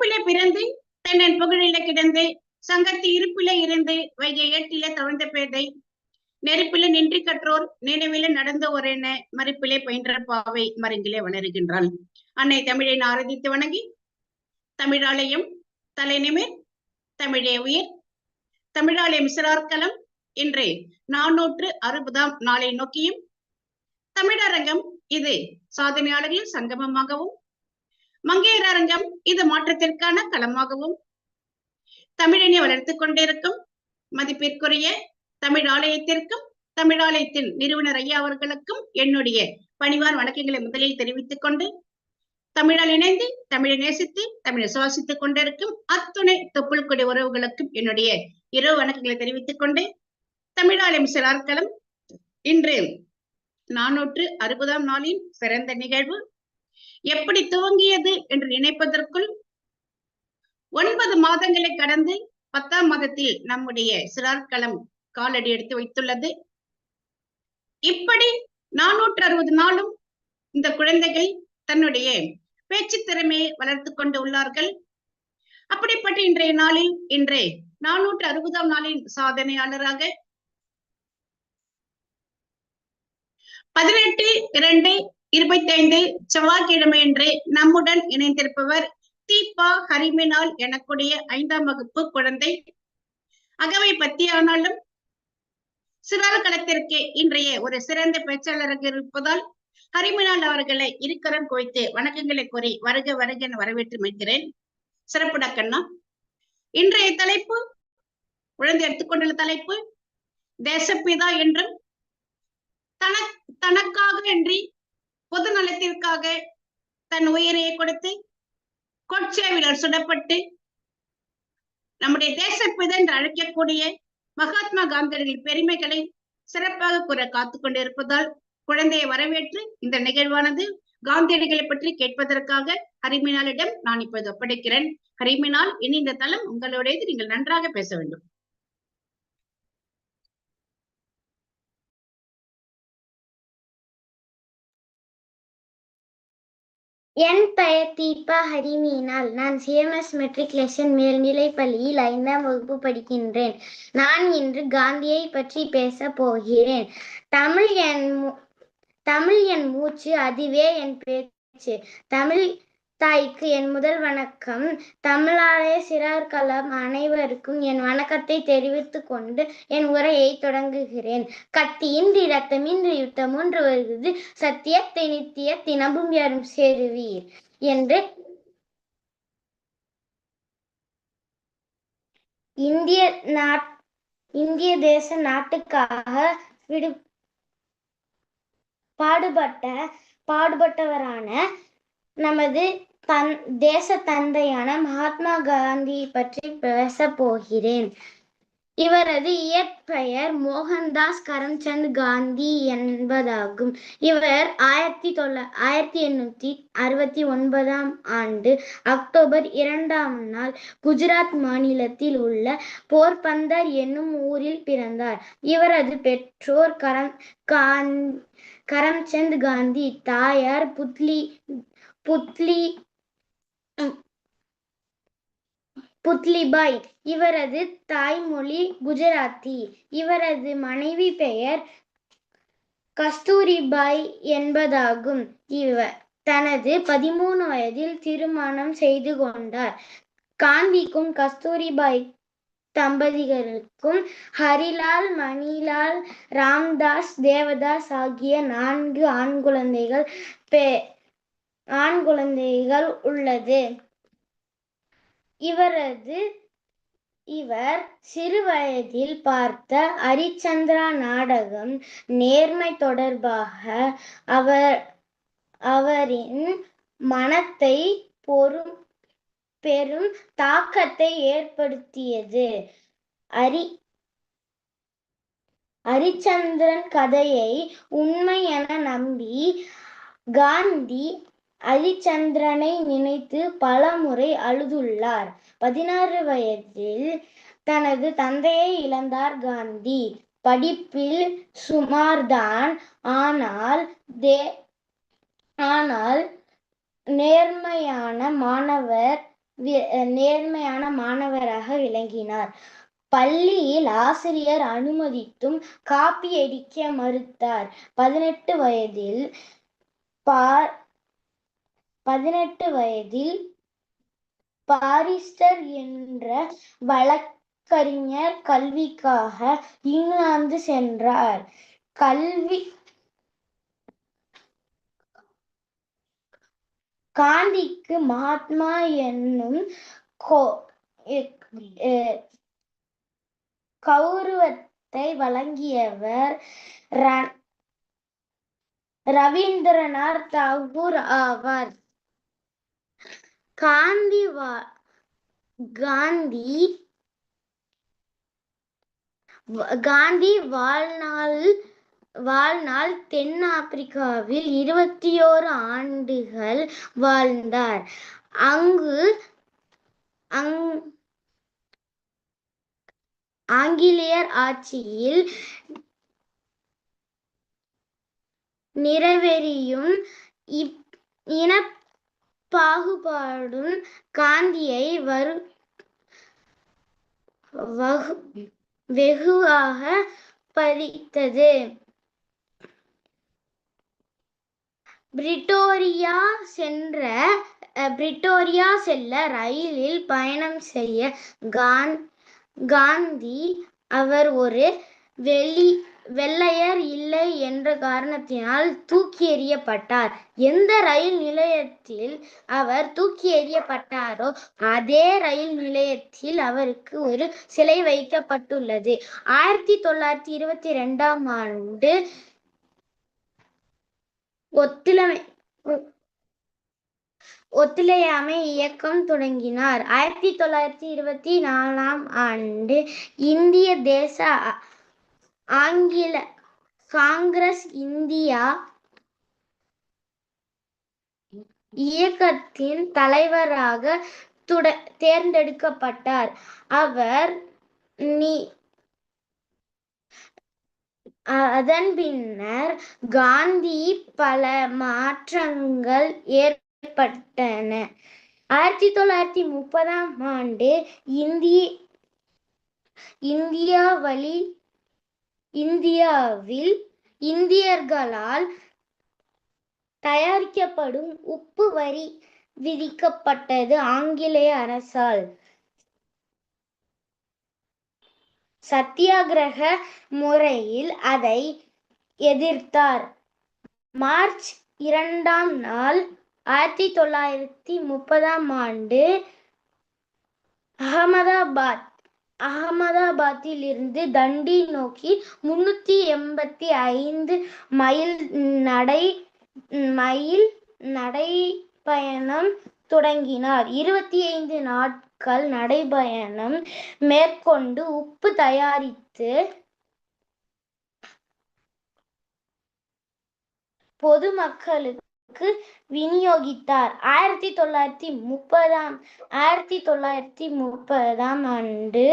கருப்பிலே பிறந்து தென்னன் புகழில கிடந்து சங்கத்து இருப்பில இருந்து வைகை ஏட்டில தவழ்ந்த பேதை நெருப்பில நின்று கற்றோர் நினைவில நடந்த ஒரென மறுப்பிலே பயின்ற பாவை மருங்கிலே வளருகின்றாள் அன்னை தமிழை ஆராதித்து வணங்கி தமிழாலயம் தலைநிமிர் தமிழே உயிர் தமிழாலயம் சிறார்களம் இன்று நானூற்று அறுபதாம் நாளை நோக்கியும் தமிழரங்கம் இது சாதனையாளர்களின் சங்கமமாகவும் மங்கையர் அரங்கம் இது மாற்றத்திற்கான களமாகவும் தமிழினை வளர்த்துக் கொண்டிருக்கும் மதிப்பிற்குரிய தமிழ் ஆலயத்திற்கும் தமிழாலயத்தின் நிறுவனர் ஐயா அவர்களுக்கும் என்னுடைய பணிவார் வணக்கங்களை முதலில் தெரிவித்துக் கொண்டு தமிழால் இணைந்து தமிழை நேசித்து தமிழை சுவாசித்துக் கொண்டிருக்கும் அத்துணை தொப்புள்கொடி உறவுகளுக்கும் என்னுடைய இரவு வணக்கங்களை தெரிவித்துக் கொண்டு தமிழாலயம் சிறார்களம் இன்று நானூற்று அறுபதாம் நாளின் சிறந்த நிகழ்வு எப்படி துவங்கியது என்று நினைப்பதற்குள் ஒன்பது மாதங்களை கடந்து பத்தாம் மாதத்தில் நம்முடைய சிறார்களம் காலடி எடுத்து வைத்துள்ளது. இப்படி நானூற்று அறுபது நாளும் இந்த குழந்தைகள் தன்னுடைய பேச்சு திறமையை வளர்த்து கொண்டு உள்ளார்கள். அப்படிப்பட்ட இன்றைய நாளில் இன்றே நானூற்று அறுபதாம் நாளின் சாதனையாளராக பதினெட்டு இரண்டு இருபத்தி ஐந்து செவ்வாய்க்கிழமை என்று நம்முடன் இணைந்திருப்பவர் தீபா ஹரிமினால் எனக்குடைய ஐந்தாம் வகுப்பு குழந்தை. அகவை பத்தியானாலும் சிறார் களத்திற்கு இன்றைய ஒரு சிறந்த பேச்சாளராக இருப்பதால் ஹரிமினால் அவர்களை இருக்கரம் குவித்து வணக்கங்களை கூறி வருக வருக என வரவேற்று வைக்கிறேன் சிறப்புடா கண்ணா. இன்றைய தலைப்பு குழந்தை எடுத்துக்கொண்டுள்ள தலைப்பு தேசப்பிதா என்றும் தன தனக்காக இன்றி பொது நலத்திற்காக தன் உயிரையை கொடுத்து கொட்சேவிலர் சுடப்பட்டு நம்முடைய தேசப்பிதா என்று அழைக்கக்கூடிய மகாத்மா காந்தியடிகளின் பெருமைகளை சிறப்பாக கூற காத்து கொண்டிருப்பதால் குழந்தையை வரவேற்று இந்த நிகழ்வானது காந்தியடிகளை பற்றி கேட்பதற்காக ஹரிமினாலிடம் நான் இப்போது ஒப்படைக்கிறேன். ஹரிமினால் இனி இந்த தளம் உங்களுடையது நீங்கள் நன்றாக பேச வேண்டும். என் பெயர் தீபா ஹரிமீனால். நான் சிஎம்எஸ் மெட்ரிகுலேஷன் மேல்நிலை பள்ளியில் ஐந்தாம் வகுப்பு படிக்கின்றேன். நான் இன்று காந்தியை பற்றி பேச போகிறேன். தமிழ் என் மூ- தமிழ் என் மூச்சு அதுவே என் பேச்சு. தமிழ் தாய்க்கு என் முதல் வணக்கம். தமிழாலய சிறார்களம் அனைவருக்கும் என் வணக்கத்தை தெரிவித்துக் கொண்டு என் உரையை தொடங்குகிறேன். கத்தியின்றி ரத்தமின்றி யுத்தம் ஒன்று வருகிறது. சத்தியத்தை நித்திய தினமும் யாரும் சேருவீர் என்று இந்திய நாட் இந்திய தேச நாட்டுக்காக விடு பாடுபட்ட பாடுபட்டவரான நமது தன் தேச தந்தையான மகாத்மா காந்தி பற்றி பேச போகிறேன். இவரது இயற்பெயர் மோகன்தாஸ் கரம்சந்த் காந்தி என்பதாகும். இவர் ஆயிரத்தி தொள்ள ஆயிரத்தி எண்ணூத்தி அறுபத்தி ஒன்பதாம் ஆண்டு அக்டோபர் இரண்டாம் நாள் குஜராத் மாநிலத்தில் உள்ள போர்பந்தர் என்னும் ஊரில் பிறந்தார். இவரது பெற்றோர் கரம் காந் கரம்சந்த் காந்தி தாயார் புத்லி புத்லி புத்லிபாய் இவரது தாய்மொழி குஜராத்தி. இவரது மனைவி பெயர் கஸ்தூரிபாய் என்பதாகும். இவர் தனது பதிமூணு வயதில் திருமணம் செய்து கொண்டார். காந்திக்கும் கஸ்தூரிபாய் தம்பதிகளுக்கும் ஹரிலால் மணிலால் ராம்தாஸ் தேவதாஸ் ஆகிய நான்கு ஆண் குழந்தைகள் பெ ஆண் குழந்தைகள் உள்ளது. இவரது இவர் சிறுவயதில் பார்த்த ஹரிச்சந்திரா நாடகம் நேர்மை தொடர்பாக அவர் அவரின் மனத்தை பொறும் பெரும் தாக்கத்தை ஏற்படுத்தியது. ஹரி ஹரிச்சந்திரன் கதையை உண்மை என நம்பி காந்தி அரிச்சந்திரனை நினைத்து பலமுறை அழுதுள்ளார். பதினாறு வயதில் தனது தந்தையை இழந்தார் காந்தி. படிப்பில் சுமார்தான். ஆனால் தே ஆனால் நேர்மையான மாணவர் வி- நேர்மையான மாணவராக விளங்கினார். பள்ளியில் ஆசிரியர் அனுமதித்தும் காப்பியடிக்க மறுத்தார். பதினெட்டு வயதில் பா பதினெட்டு வயதில் பாரிஸ்டர் என்ற வழக்கறிஞர் கல்விக்காக இங்கிலாந்து சென்றார். கல்வி காந்திக்கு மகாத்மா என்னும் கோ- கௌரவத்தை வழங்கியவர் ர- ரவீந்திரநாத் தாகூர் ஆவார். காந்தி வா- காந்தி காந்தி வாழ்நாள் வாழ்நாள் தென் ஆப்பிரிக்காவில் இருபத்தி ஓரு ஆண்டுகள் வாழ்ந்தார். அங்கு அங் ஆங்கிலேயர் ஆட்சியில் நிறைவேறியும் இப்- இன பாகுபாடும் காந்தியை வரு வகு- வெகுவாக பதித்தது பிரிட்டோரியா சென்ற அஹ், பிரிட்டோரியா செல்ல ரயிலில் பயணம் செய்ய காந்தி அவர் ஒரு வெளி வெள்ளையர் இல்லை என்ற காரணத்தினால் தூக்கி எறியப்பட்டார். எந்த ரயில் நிலையத்தில் அவர் தூக்கி எறியப்பட்டாரோ அதே ரயில் நிலையத்தில் அவருக்கு ஒரு சிலை வைக்கப்பட்டுள்ளது. ஆயிரத்தி தொள்ளாயிரத்தி இருபத்தி ரெண்டாம் ஆண்டு ஒத்துழைமை ஒ- ஒத்துழையாமை இயக்கம் தொடங்கினார். ஆயிரத்தி தொள்ளாயிரத்தி இருபத்தி நாலாம் ஆண்டு இந்திய தேச ஆங்கில காங்கிரஸ் இந்தியா இயக்கத்தின் தலைவராக துட தேர்ந்தெடுக்கப்பட்டார். அவர் நீ அதன் பின்னர் காந்தி பல மாற்றங்கள் ஏற்பட்டன. ஆயிரத்தி தொள்ளாயிரத்தி முப்பதாம் ஆண்டு இந்திய இந்தியா வழி இந்தியாவில் இந்தியர்களால் தயாரிக்கப்படும் உப்பு வரி விதிக்கப்பட்டது ஆங்கிலேய அரசால். சத்தியாகிரக முறையில் அதை எதிர்த்தார். மார்ச் இரண்டாம் நாள் ஆயிரத்தி தொள்ளாயிரத்தி முப்பதாம் ஆண்டு அகமதாபாத் அகமதாபாத்தில் இருந்து தண்டி நோக்கி முன்னூத்தி எண்பத்தி ஐந்து மைல் நடை மைல் நடைபயணம் தொடங்கினார். இருபத்தி ஐந்து நாட்கள் நடைபயணம் மேற்கொண்டு உப்பு தயாரித்து பொதுமக்களுக்கு விநியோகித்தார். ஆயிரத்தி தொள்ளாயிரத்தி முப்பதாம் ஆயிரத்தி தொள்ளாயிரத்தி முப்பதாம் ஆண்டு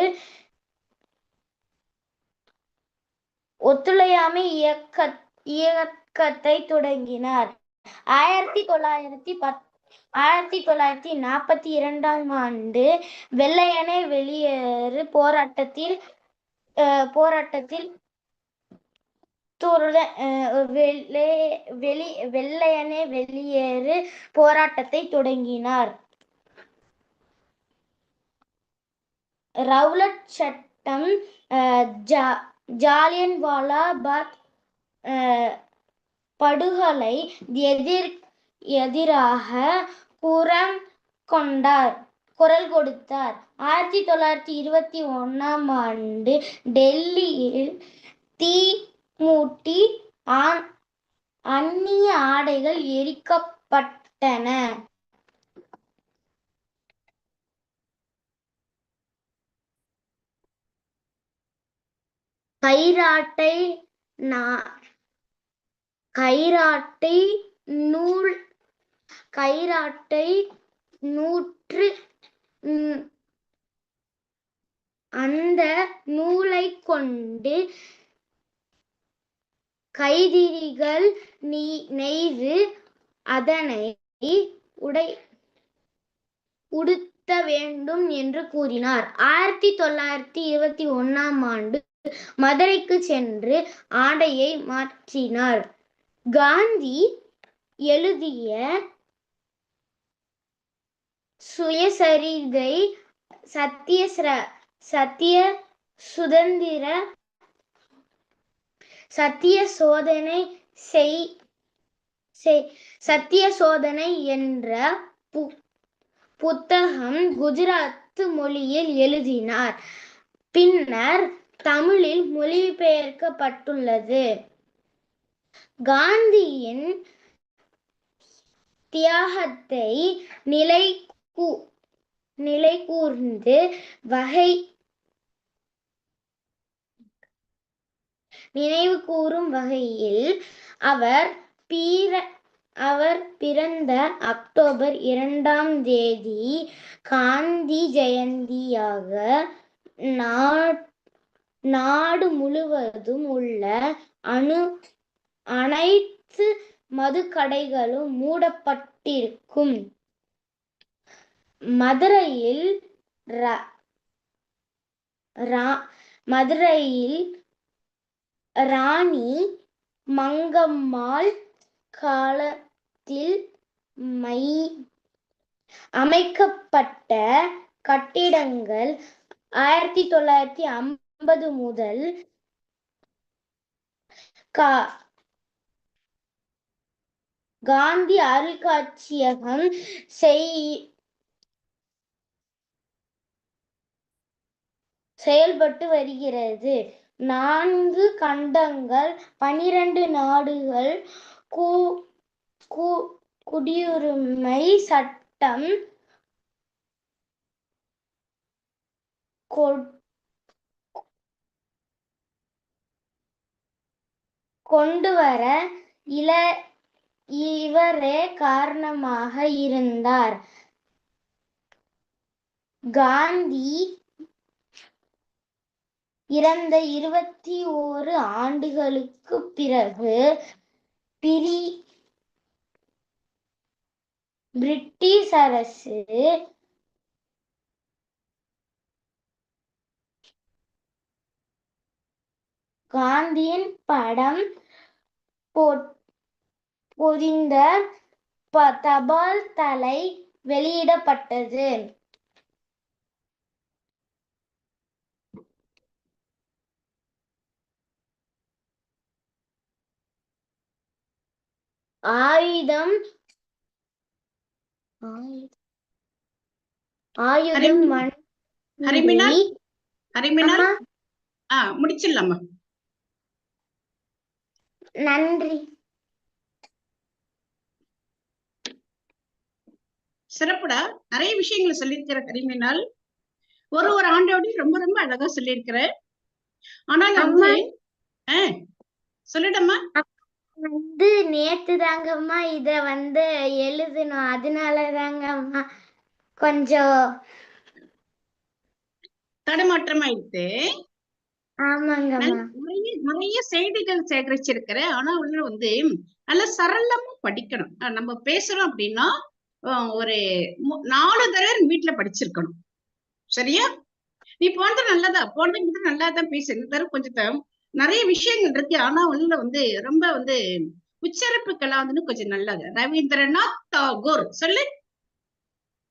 ஒத்துழையாமை இயக்க இயக்கத்தை தொடங்கினார். ஆயிரத்தி தொள்ளாயிரத்தி பத் ஆயிரத்தி தொள்ளாயிரத்தி நாற்பத்தி இரண்டாம் ஆண்டு வெள்ளையனே வெளியேறு போராட்டத்தில் போராட்டத்தில் வெள்ளை வெளி வெள்ளையனே வெளியேறு போராட்டத்தை தொடங்கினார். ரவுலட் சட்டம் ஜாலியன்வாலா படுகொலை எதிர் எதிராக குரம் கொண்டார் குரல் கொடுத்தார். ஆயிரத்தி தொள்ளாயிரத்தி இருபத்தி ஒண்ணாம் ஆண்டு டெல்லியில் தீ மூட்டி அந்நிய ஆடைகள் எரிக்கப்பட்டன. கைராட்டை நா- கைராட்டை நூல் கைராட்டை நூற்று அந்த நூலை கொண்டு கைதிரிகள் நெய்- நெய்து அதனை உடை உடுத்த வேண்டும் என்று கூறினார். ஆயிரத்தி தொள்ளாயிரத்தி இருபத்தி ஒண்ணாம் ஆண்டு மதுரைக்கு சென்று ஆடையை மாற்றினார். காந்தி எழுதிய சுயசரிதை சத்திய சத்திய சுதந்திர சத்திய சோதனை செய் சத்திய சோதனை என்ற பு- புத்தகம் குஜராத் மொழியில் எழுதினார். பின்னர் தமிழில் மொழிபெயர்க்கப்பட்டுள்ளது. காந்தியின் தியாகத்தை நிலை கூ- நிலை கூர்ந்து வகை நினைவு கூறும் வகையில் அவர் பீர அவர் பிறந்த அக்டோபர் இரண்டாம் தேதி காந்தி ஜெயந்தியாக நாடு முழுவதும் உள்ள அணு அனைத்து மதுக்கடைகளும் மூடப்பட்டிருக்கும். மதுரையில் ரா- மதுரையில் ராணி மங்கம்மாள் காலத்தில் மை அமைக்கப்பட்ட கட்டிடங்கள் ஆயிரத்தி தொள்ளாயிரத்தி ஐம்பது முதல் கா- காந்தி அருங்காட்சியகம் செய் செயல்பட்டு வருகிறது. நான்கு கண்டங்கள் பனிரெண்டு நாடுகள் குடியுரிமை சட்டம் கொ- கொண்டு வர இல இவரே காரணமாக இருந்தார். காந்தி இறந்த இருபத்தி ஓரு ஆண்டுகளுக்கு பிறகு பிரி பிரிட்டிஷ் அரசு காந்தியின் படம் பொதிந்த ப- தபால் தலை வெளியிடப்பட்டது. ஆயுதம் ஆயு- ஆயுதம் ஹரிமினா? ஹரிமினா? ஆ முடிச்சிடலாமா? நன்றி. சிறப்புடா. நிறைய விஷயங்களை சொல்லியிருக்கிற கரிமினால் ஒரு ஒரு ஆண்டோடையும் ரொம்ப ரொம்ப அழகா சொல்லியிருக்கிற ஆனால் வந்து சொல்லிடம்மா. வந்து நேத்து தாங்கம்மா இத வந்து எழுதணும். அதனால தாங்கம்மா கொஞ்சம் தடுமாற்றம் ஆயிடுத்து நிறைய நிறைய செய்திகள் சேகரிச்சிருக்கிற. ஆனா உள்ள வந்து நல்ல சரளமா படிக்கணும். நம்ம பேசுறோம் அப்படின்னா ஒரு நாலு தடவை வீட்டுல படிச்சிருக்கணும். சரியா? நீ போனது நல்லதா? போனது நல்லா தான் பேசு. இந்த தடவை கொஞ்சம் நிறைய விஷயங்கள் இருக்கு. ஆனா உள்ள வந்து ரொம்ப வந்து உச்சரிப்புக்கெல்லாம் வந்து கொஞ்சம் நல்லது. ரவீந்திரநாத் தாகூர் சொல்லு.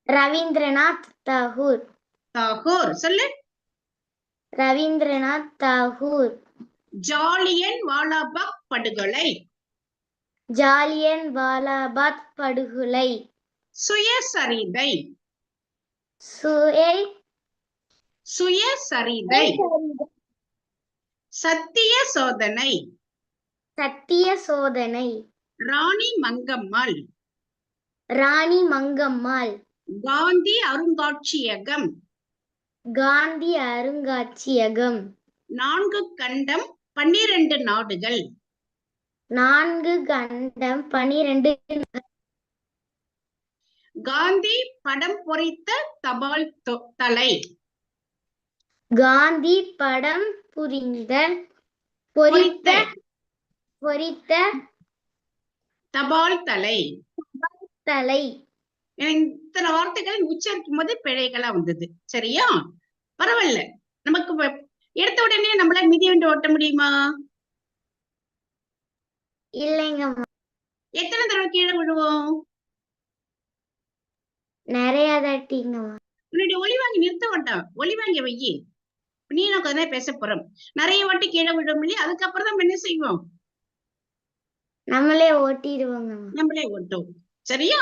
ரவீந்திரநாத் தாகூர். தாகூர் சொல்லு. ரவீந்திரநாத் தாகூர். ஜாலியன் வாலாபாக் படுகொலை. ஜாலியன் வாலாபாத் படுகொலை. சுயசரிதை. சுயை சுயசரிதை. சத்திய சோதனை. சத்திய சோதனை. ராணி மங்கம்மாள். ராணி மங்கம்மாள். காந்தி அருங்காட்சியகம். காந்தி அருங்காட்சியகம். நான்கு கண்டம் பன்னிரண்டு நாடுகள். நான்கு கண்டம் பனிரெண்டு காந்தி படம் பொறித்த தபால் தலை. காந்தி படம் புரிந்த பொறித்த பொறித்த தபால் தலை. தலை. இத்தனை வார்த்தைகளை உச்சரிக்கும் போது பிழைகளா வந்தது. சரியா? பரவாயில்ல. நமக்கு எடுத்த உடனே நம்மளால மிதிவண்டி ஓட்ட முடியுமா? இல்லைங்கம்மா எத்தனை தடவை கீழே விழுவோம்? நிறைய தாட்டிங்கம்மா உன்னுடைய ஒளி வாங்கி நிறுத்த வேண்டாம். ஒளி வாங்கி வையி. நீ நான் தானே பேச போறோம் நிறைய வாட்டி கீழே விழும் இல்லையா? அதுக்கப்புறம் தான் என்ன செய்வோம்? நம்மளே ஓட்டிடுவோங்கம்மா நம்மளே ஓட்டும். சரியா?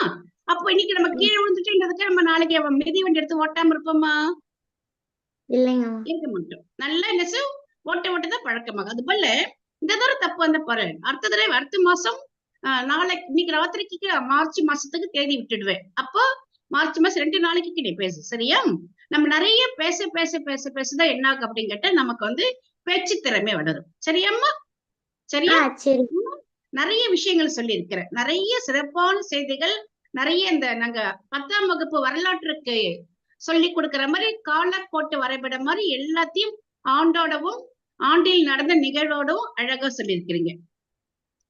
அப்போ இன்னைக்கு நம்ம கீழே விழுந்துட்டோன்றதுக்கு நம்ம நாளைக்கு அவன் மிதிவண்டி எடுத்து ஓட்டாம இருப்போமா? இல்லைங்கம்மா இருக்க மாட்டோம். நல்லா என்ன? ஓட்ட ஓட்ட தான் பழக்கமாகும் அது போல இந்த தடவை தப்பு வந்த பாரு. அடுத்த தடவை அடுத்த மாசம் நாளைக்கு இன்னைக்கு ராத்திரிக்கு மார்ச் மாசத்துக்கு தேதி விட்டுடுவேன். அப்போ மார்ச் மாசம் ரெண்டு நாளைக்கு நீ பேசு சரியா? நம்ம நிறைய பேச பேச பேச பேசதான் என்ன ஆகும் அப்படின்னு கேட்டா நமக்கு வந்து பேச்சு திறமை வளரும். சரியாம்மா? சரியா? நிறைய விஷயங்கள் சொல்லி இருக்கிறேன் நிறைய சிறப்பான செய்திகள் நிறைய இந்த நாங்க பத்தாம் வகுப்பு வரலாற்றுக்கு சொல்லி கொடுக்கிற மாதிரி காலக்கோட்டு வரைபடம் மாதிரி எல்லாத்தையும் ஆண்டோடவும் ஆண்டில் நடந்த நிகழ்வோடவும் அழகா சொல்லியிருக்கிறீங்க.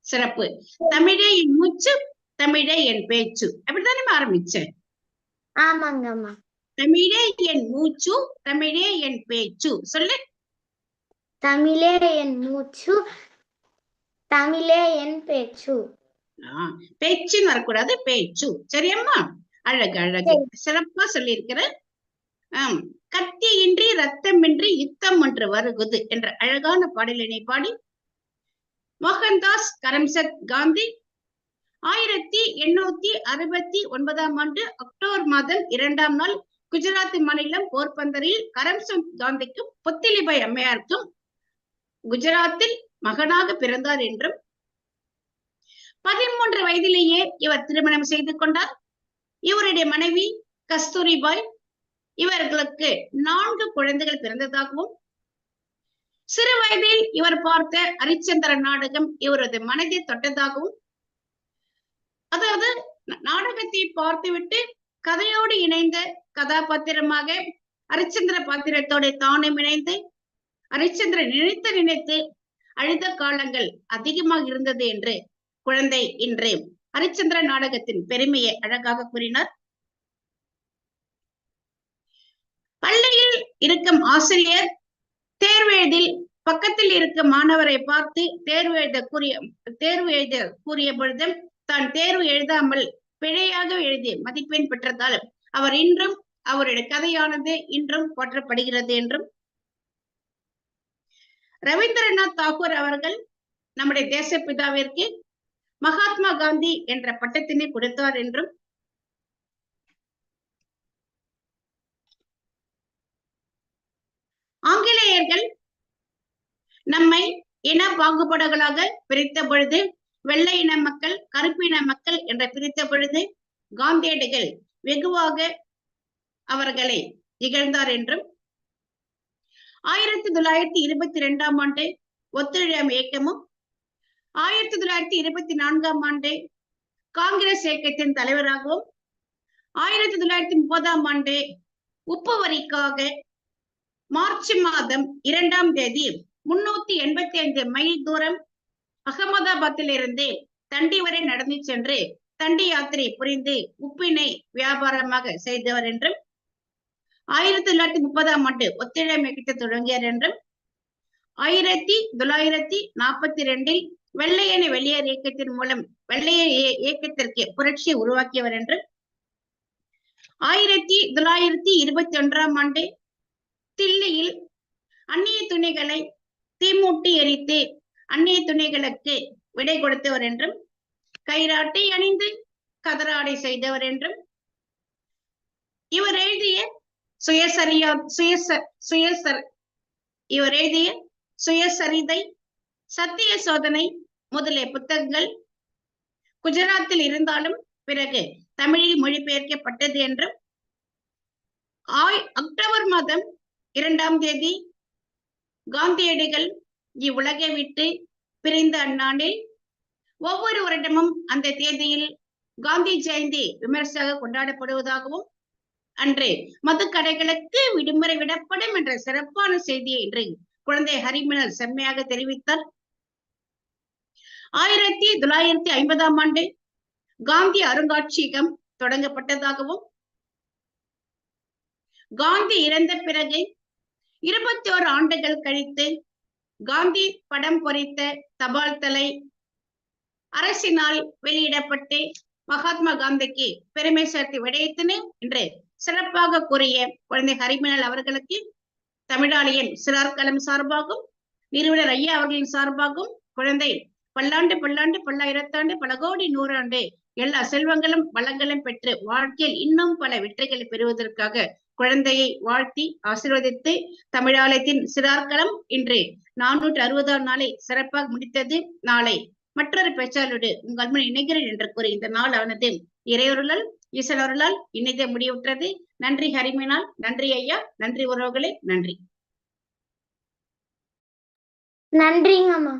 சிறப்பு. தமிழே என் மூச்சு தமிழே என் பேச்சு. அப்படித்தானே ஆரம்பிச்சேன் ஆமாங்கம்மா தமிழே என் மூச்சு தமிழே என் பேச்சு. சொல்லு. தமிழே என் மூச்சு தமிழே என் பேச்சு. பேச்சுன்னு வரக்கூடாது பேச்சு. சரியம்மா அழகு அழகு. சிறப்பா சொல்லியிருக்கிற கத்தியின்றி ரத்தமின்றி யுத்தம் ஒன்று வருகுது என்ற அழகான பாடலினை பாடி. மோகன்தாஸ் கரம்சத் காந்தி ஆயிரத்தி எண்ணூத்தி அறுபத்தி ஒன்பதாம் ஆண்டு அக்டோபர் மாதம் இரண்டாம் நாள் குஜராத் மாநிலம் போர்பந்தரில் கரம்சந்த் காந்திக்கும் பொத்திலிபாய் அம்மையாருக்கும் குஜராத்தில் மகனாக பிறந்தார் என்றும் பதிமூன்று வயதிலேயே இவர் திருமணம் செய்து கொண்டார். இவருடைய மனைவி கஸ்தூரிபாய் இவர்களுக்கு நான்கு குழந்தைகள் பிறந்ததாகவும் சிறு வயதில் இவர் பார்த்த ஹரிச்சந்திர நாடகம் இவரது மனதை தொட்டதாகவும் அதாவது நாடகத்தை பார்த்துவிட்டு கதையோடு இணைந்த கதாபாத்திரமாக ஹரிச்சந்திர பாத்திரத்தோட தானும் இணைந்து ஹரிச்சந்திர நினைத்து நினைத்து அழுத காலங்கள் அதிகமாக இருந்தது என்று குழந்தை இன்று ஹரிச்சந்திர நாடகத்தின் பெருமையை அழகாக கூறினார். பள்ளியில் இருக்கும் ஆசிரியர் தேர்வு பக்கத்தில் இருக்கும் மாணவரை பார்த்து தேர்வு எழுத கூறிய தேர்வு எழுத கூறிய பொழுது தான் தேர்வு எழுதாமல் பிழையாக எழுதி மதிப்பெண் பெற்றதால் அவர் இன்றும் அவருடைய கதையானது இன்றும் போற்றப்படுகிறது என்றும் ரவீந்திரநாத் தாகூர் அவர்கள் நம்முடைய தேசப்பிதாவிற்கு மகாத்மா காந்தி என்ற பட்டத்தினை கொடுத்தார் என்றும் ஆங்கிலேயர்கள் நம்மை இன பாகுபாடுகளாக பிரித்த பொழுது வெள்ளை இன மக்கள் கருப்பு இன மக்கள் என்ற பிரித்த பொழுது காந்தியடிகள் வெகுவாக அவர்களை இகழ்ந்தார் என்றும் ஆயிரத்தி தொள்ளாயிரத்தி இருபத்தி இரண்டாம் ஆண்டு ஒத்துழையாம் இயக்கமும் ஆயிரத்தி தொள்ளாயிரத்தி இருபத்தி நான்காம் ஆண்டு காங்கிரஸ் இயக்கத்தின் தலைவராகவும் ஆயிரத்தி தொள்ளாயிரத்தி முப்பதாம் ஆண்டு உப்பு வரிக்காக மார்ச் மாதம் இரண்டாம் தேதி முன்னூத்தி எண்பத்தி ஐந்து மைல் தூரம் அகமதாபாத்திலிருந்து தண்டி வரை நடந்து சென்று தண்டி யாத்திரை புரிந்து உப்பினை வியாபாரமாக செய்தவர் என்றும் ஆயிரத்தி தொள்ளாயிரத்தி முப்பதாம் ஆண்டு ஒத்துழைமை கிட்ட தொடங்கியார் என்றும் ஆயிரத்தி தொள்ளாயிரத்தி நாற்பத்தி ரெண்டில் வெள்ளையனை வெளியேறு இயக்கத்தின் மூலம் வெள்ளைய இயக்கத்திற்கு புரட்சியை உருவாக்கியவர் என்றும் ஆயிரத்தி தொள்ளாயிரத்தி இருபத்தி ஒன்றாம் ஆண்டு தில்லியில் அந்நிய துணிகளை தீமூட்டி எரித்து அந்நிய துணைகளுக்கு விடை கொடுத்தவர் என்றும் கைராட்டை அணிந்து கதராடை செய்தவர் என்றும் இவர் எழுதிய சுயசரியா சுயச சுயசர் இவர் எழுதிய சுயசரிதை சத்திய சோதனை முதலிய புத்தகங்கள் குஜராத்தில் இருந்தாலும் பிறகு தமிழில் மொழிபெயர்க்கப்பட்டது என்றும் ஆய் அக்டோபர் மாதம் இரண்டாம் தேதி காந்தியடிகள் இவ்வுலகை விட்டு பிரிந்த அந்நாளில் ஒவ்வொரு வருடமும் அந்த தேதியில் காந்தி ஜெயந்தி விமர்சையாக கொண்டாடப்படுவதாகவும் அன்று மதுக்கடைகளுக்கு விடுமுறை விடப்படும் என்ற சிறப்பான செய்தியை இன்று குழந்தை ஹரிமலர் செம்மையாக தெரிவித்தார். ஆயிரத்தி தொள்ளாயிரத்தி ஐம்பதாம் ஆண்டு காந்தி அருங்காட்சியகம் தொடங்கப்பட்டதாகவும் காந்தி இறந்த பிறகு இருபத்தி ஓரு ஆண்டுகள் கழித்து காந்தி படம் பொறித்த தபால் தலை அரசினால் வெளியிடப்பட்டு மகாத்மா காந்திக்கு பெருமை சேர்த்து விடயத்தினை என்று சிறப்பாக கூறிய குழந்தை ஹரிமினல் அவர்களுக்கு தமிழாலயம் சிறார்களம் சார்பாகவும் நிறுவனர் ஐயா அவர்களின் சார்பாகவும் குழந்தை பல்லாண்டு பல்லாண்டு பல்லாயிரத்தாண்டு பல கோடி நூறாண்டு எல்லா செல்வங்களும் வளங்களும் பெற்று வாழ்க்கையில் இன்னும் பல வெற்றிகளை பெறுவதற்காக குழந்தையை வாழ்த்தி ஆசீர்வதித்து தமிழாலயத்தின் சிறார்களம் இன்று நானூற்று அறுபதாம் நாளை சிறப்பாக முடித்தது நாளை மற்றொரு பேச்சாளரோடு உங்கள் முன் இணைகிறேன் என்று கூறி இந்த நாளானது இறையொருளால் ஈசனொருளால் இணைத முடிவுற்றது. நன்றி ஹரிமினால் நன்றி ஐயா நன்றி உறவுகளே நன்றி. நன்றிங்கம்மா.